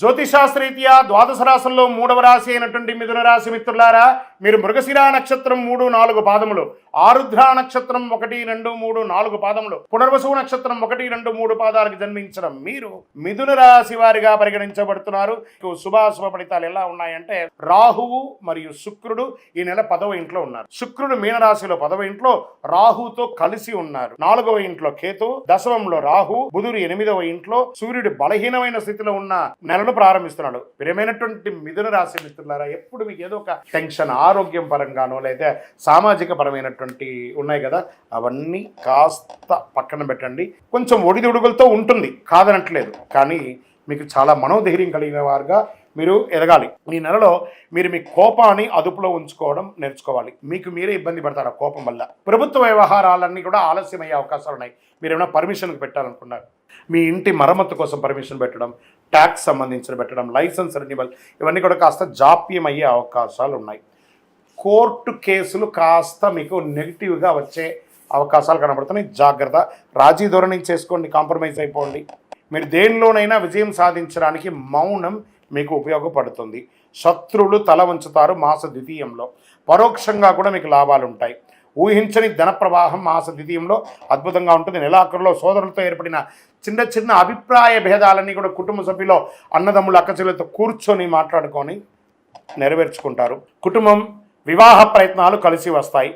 జ్యోతిశాస్త్రీత్యా ద్వాదశ రాశుల్లో మూడవ రాశి అయినటువంటి మిథున రాశి మిత్రులారా మీరు మృగశిరా నక్షత్రం మూడు నాలుగు పాదములు ఆరుద్ర నక్షత్రం ఒకటి రెండు మూడు నాలుగు పాదములు పునర్వసు నక్షత్రం ఒకటి రెండు మూడు పాదాలకు జన్మించడం మీరు మిథున రాశి వారిగా పరిగణించబడుతున్నారు. శుభాశుభ ఫలితాలు ఎలా ఉన్నాయంటే రాహువు మరియు శుక్రుడు ఈ నెల పదవ ఇంట్లో ఉన్నారు. శుక్రుడు మీనరాశిలో పదవ ఇంట్లో రాహుతో కలిసి ఉన్నారు. నాలుగవ ఇంట్లో కేతు దశమంలో రాహు బుధుడు ఎనిమిదవ ఇంట్లో సూర్యుడు బలహీనమైన స్థితిలో ఉన్న కూడా ప్రారంభిస్తున్నాడు. ప్రియమైనటువంటి మిథున రాశి మిత్రులారా ఎప్పుడు మీకు ఏదో ఒక టెన్షన్ ఆరోగ్యం పరంగానో లేదా సామాజిక పరమైనటువంటి ఉన్నాయి కదా అవన్నీ కాస్త పక్కన పెట్టండి. కొంచెం ఒడిదుడుగులతో ఉంటుంది కాదనట్లేదు. కానీ మీకు చాలా మనోధైర్యం కలిగిన వారుగా మీరు ఎదగాలి. ఈ నెలలో మీరు మీ కోపాన్ని అదుపులో ఉంచుకోవడం నేర్చుకోవాలి. మీకు మీరే ఇబ్బంది పడతారు ఆ కోపం వల్ల. ప్రభుత్వ వ్యవహారాలన్నీ కూడా ఆలస్యమయ్యే అవకాశాలు ఉన్నాయి. మీరు ఏమైనా పర్మిషన్కి పెట్టాలనుకున్నారు? మీ ఇంటి మరమ్మతు కోసం పర్మిషన్ పెట్టడం ట్యాక్స్ సంబంధించిన పెట్టడం లైసెన్స్ రెన్యువల్ ఇవన్నీ కూడా కాస్త జాప్యం అయ్యే అవకాశాలు ఉన్నాయి కోర్టు కేసులు కాస్త మీకు నెగిటివ్గా వచ్చే అవకాశాలు కనబడుతున్నాయి. జాగ్రత్త. రాజీ ధోరణి చేసుకోండి కాంప్రమైజ్ అయిపోండి. మీరు దేనిలోనైనా విజయం సాధించడానికి మౌనం మీకు ఉపయోగపడుతుంది. శత్రువులు తల వంచుతారు మాస ద్వితీయంలో. పరోక్షంగా కూడా మీకు లాభాలు ఉంటాయి ఊహించని ధన ప్రవాహం మాస ద్వితీయంలో అద్భుతంగా ఉంటుంది. నెలాఖరులో సోదరులతో ఏర్పడిన చిన్న చిన్న అభిప్రాయ భేదాలన్నీ కూడా కుటుంబ సభ్యులో అన్నదమ్ముల అక్కచెల్లెలతో కూర్చొని మాట్లాడుకొని నెరవేర్చుకుంటారు. కుటుంబం వివాహ ప్రయత్నాలు కలిసి వస్తాయి.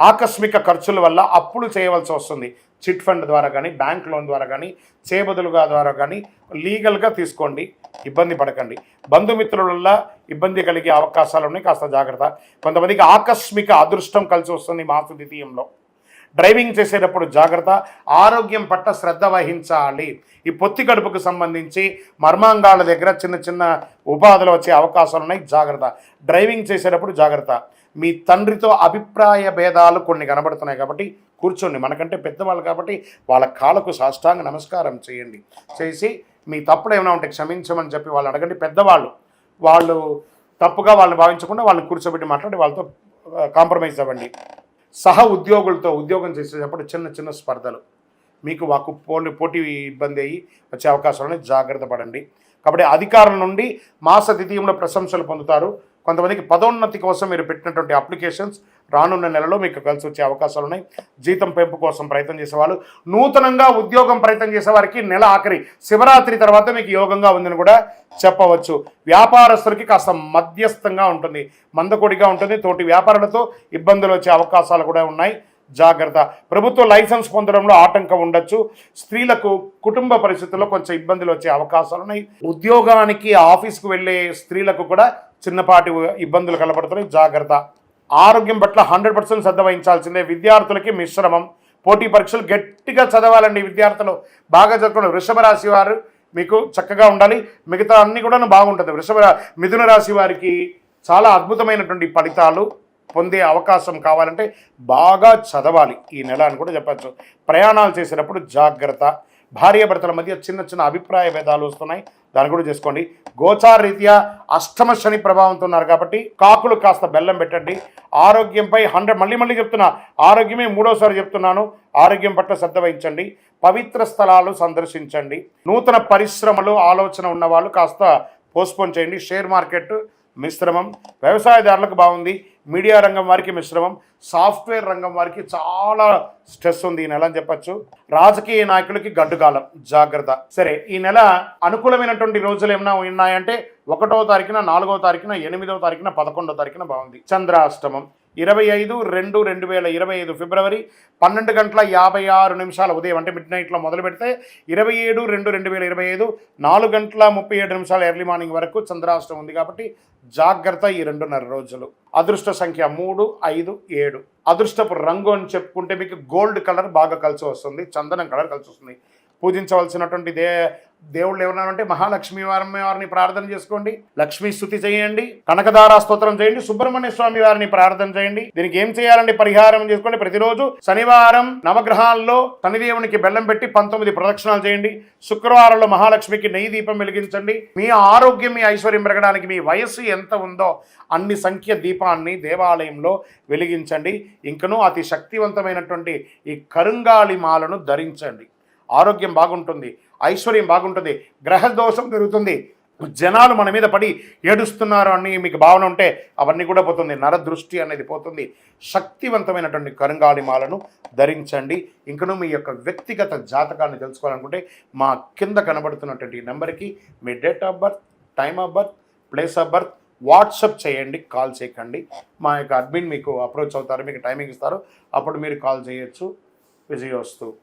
ఆకస్మిక ఖర్చుల వల్ల అప్పులు చేయవలసి వస్తుంది. చిట్ ఫండ్ ద్వారా కానీ బ్యాంక్ లోన్ ద్వారా కానీ చేబదులుగా ద్వారా కానీ లీగల్గా తీసుకోండి. ఇబ్బంది పడకండి. బంధుమిత్రుల ఇబ్బంది కలిగే అవకాశాలు ఉన్నాయి. కాస్త జాగ్రత్త. కొంతమందికి ఆకస్మిక అదృష్టం కలిసి వస్తుంది మాసు ద్వితీయంలో. డ్రైవింగ్ చేసేటప్పుడు జాగ్రత్త. ఆరోగ్యం పట్ల శ్రద్ధ వహించాలి. ఈ పొత్తి కడుపుకు సంబంధించి మర్మాంగాల దగ్గర చిన్న చిన్న ఉపాధులు వచ్చే అవకాశాలు ఉన్నాయి. జాగ్రత్త. డ్రైవింగ్ చేసేటప్పుడు జాగ్రత్త. మీ తండ్రితో అభిప్రాయ భేదాలు కొన్ని కనబడుతున్నాయి కాబట్టి కూర్చోండి. మనకంటే పెద్దవాళ్ళు కాబట్టి వాళ్ళ కాళ్ళకు సాష్టాంగ నమస్కారం చేయండి. చేసి మీ తప్పులు ఏమైనా ఉంటే క్షమించమని చెప్పి వాళ్ళు అడగండి. పెద్దవాళ్ళు వాళ్ళు తప్పుగా వాళ్ళని భావించకుండా వాళ్ళని కూర్చోబెట్టి మాట్లాడి వాళ్ళతో కాంప్రమైజ్ అవ్వండి. సహ ఉద్యోగులతో ఉద్యోగం చేసేటప్పుడు చిన్న చిన్న స్పర్ధలు. మీకు వాకు పోటీ పోటీ ఇబ్బంది అయ్యి వచ్చే అవకాశాలని జాగ్రత్త పడండి. కాబట్టి అధికారుల నుండి మాస ద్వితీయంలో ప్రశంసలు పొందుతారు. కొంతమందికి పదోన్నతి కోసం మీరు పెట్టినటువంటి అప్లికేషన్స్ రానున్న నెలలో మీకు కలిసి వచ్చే అవకాశాలు ఉన్నాయి. జీతం పెంపు కోసం ప్రయత్నం చేసేవాళ్ళు. నూతనంగా ఉద్యోగం ప్రయత్నం చేసేవారికి నెల ఆఖరి శివరాత్రి తర్వాత మీకు యోగంగా ఉందని కూడా చెప్పవచ్చు. వ్యాపారస్తులకి కాస్త మధ్యస్థంగా ఉంటుంది మందకొడిగా ఉంటుంది. తోటి వ్యాపారులతో ఇబ్బందులు వచ్చే అవకాశాలు కూడా ఉన్నాయి. జాగ్రత్త. ప్రభుత్వ లైసెన్స్ పొందడంలో ఆటంకం ఉండొచ్చు. స్త్రీలకు కుటుంబ పరిస్థితుల్లో కొంచెం ఇబ్బందులు వచ్చే అవకాశాలు ఉన్నాయి. ఉద్యోగానికి ఆఫీస్కు వెళ్ళే స్త్రీలకు కూడా చిన్నపాటి ఇబ్బందులు కనబడుతున్నాయి. జాగ్రత్త. ఆరోగ్యం పట్ల హండ్రెడ్ పర్సెంట్ శ్రద్ధ వహించాల్సిందే. విద్యార్థులకి మిశ్రమం. పోటీ పరీక్షలు గట్టిగా చదవాలండి విద్యార్థులు. బాగా చదువుకున్న వృషభ రాశి వారు మీకు చక్కగా ఉండాలి. మిగతా అన్ని కూడా బాగుంటుంది. వృషభ రా- మిథున రాశి వారికి చాలా అద్భుతమైనటువంటి ఫలితాలు పొందే అవకాశం కావాలంటే బాగా చదవాలి ఈ నెల అని కూడా చెప్పచ్చు. ప్రయాణాలు చేసేటప్పుడు జాగ్రత్త. భార్యాభర్తల మధ్య చిన్న చిన్న అభిప్రాయ భేదాలు వస్తున్నాయి. దాన్ని కూడా చేసుకోండి. గోచార రీత్యా అష్టమ శని ప్రభావంతో ఉన్నారు కాబట్టి కాకులు కాస్త బెల్లం పెట్టండి. ఆరోగ్యంపై హండ్రెడ్ మళ్ళీ మళ్ళీ చెప్తున్నా. ఆరోగ్యమే మూడోసారి చెప్తున్నాను. ఆరోగ్యం పట్ల శ్రద్ధ వహించండి. పవిత్ర స్థలాలు సందర్శించండి. నూతన పరిశ్రమలు ఆలోచన ఉన్న వాళ్ళు కాస్త పోస్ట్పోన్ చేయండి. షేర్ మార్కెట్ మిశ్రమం. వ్యవసాయదారులకు బాగుంది. మీడియా రంగం వారికి మిశ్రమం సాఫ్ట్వేర్ రంగం వారికి చాలా స్ట్రెస్ ఉంది ఈ నెల అని చెప్పచ్చు. రాజకీయ నాయకులకి గడ్డుకాలం జాగ్రత్త. సరే ఈ నెల అనుకూలమైనటువంటి రోజులు ఏమైనా ఉన్నాయంటే ఒకటో తారీఖున నాలుగో తారీఖున ఎనిమిదో తారీఖున పదకొండో తారీఖున బాగుంది. చంద్రాష్టమం. ఇరవై ఐదు రెండు రెండు వేల ఇరవై ఐదు ఫిబ్రవరి పన్నెండు గంటల యాభై ఆరు నిమిషాల ఉదయం అంటే మిడ్ నైట్లో మొదలు పెడితే ఇరవై ఏడు రెండు రెండు వేల ఇరవై ఐదు నాలుగు గంటల ముప్పై ఏడు నిమిషాల ఎర్లీ మార్నింగ్ వరకు చంద్రాష్టం ఉంది కాబట్టి జాగ్రత్త ఈ రెండున్నర రోజులు. అదృష్ట సంఖ్య మూడు ఐదు ఏడు. అదృష్టపు రంగు అని చెప్పుకుంటే మీకు గోల్డ్ కలర్ బాగా కలిసి వస్తుంది చందనం కలర్ కలిసి వస్తుంది. పూజించవలసినటువంటి దే దేవుళ్ళు ఎవరన్నారంటే మహాలక్ష్మి వారమ్మ వారిని ప్రార్థన చేసుకోండి. లక్ష్మీ స్థుతి చేయండి. కనకదారా స్తోత్రం చేయండి. సుబ్రహ్మణ్య స్వామి వారిని ప్రార్థన చేయండి. దీనికి ఏం చేయాలండి? పరిహారం చేసుకోండి. ప్రతిరోజు శనివారం నవగ్రహాల్లో శనిదేవునికి బెల్లం పెట్టి పంతొమ్మిది ప్రదక్షిణాలు చేయండి. శుక్రవారంలో మహాలక్ష్మికి నెయ్యి దీపం వెలిగించండి. మీ ఆరోగ్యం మీ ఐశ్వర్యం పెరగడానికి మీ వయస్సు ఎంత ఉందో అన్ని సంఖ్య దీపాన్ని దేవాలయంలో వెలిగించండి. ఇంకనూ అతి శక్తివంతమైనటువంటి ఈ కరుంగాళి మాలను ధరించండి. ఆరోగ్యం బాగుంటుంది ఐశ్వర్యం బాగుంటుంది గ్రహ దోషం పెరుగుతుంది. జనాలు మన మీద పడి ఏడుస్తున్నారు అని మీకు భావన ఉంటే అవన్నీ కూడా పోతుంది. నరదృష్టి అనేది పోతుంది. శక్తివంతమైనటువంటి కరుంగాళిమాలను ధరించండి. ఇంకను మీ యొక్క వ్యక్తిగత జాతకాన్ని తెలుసుకోవాలనుకుంటే మా కింద కనబడుతున్నటువంటి నెంబర్కి మీ date of birth time of birth place of birth WhatsApp చేయండి కాల్ చేయకండి. మా యొక్క అడ్మిన్ మీకు అప్రోచ్ అవుతారు మీకు టైమింగ్ ఇస్తారు. అప్పుడు మీరు కాల్ చేయొచ్చు. విజయవస్తు.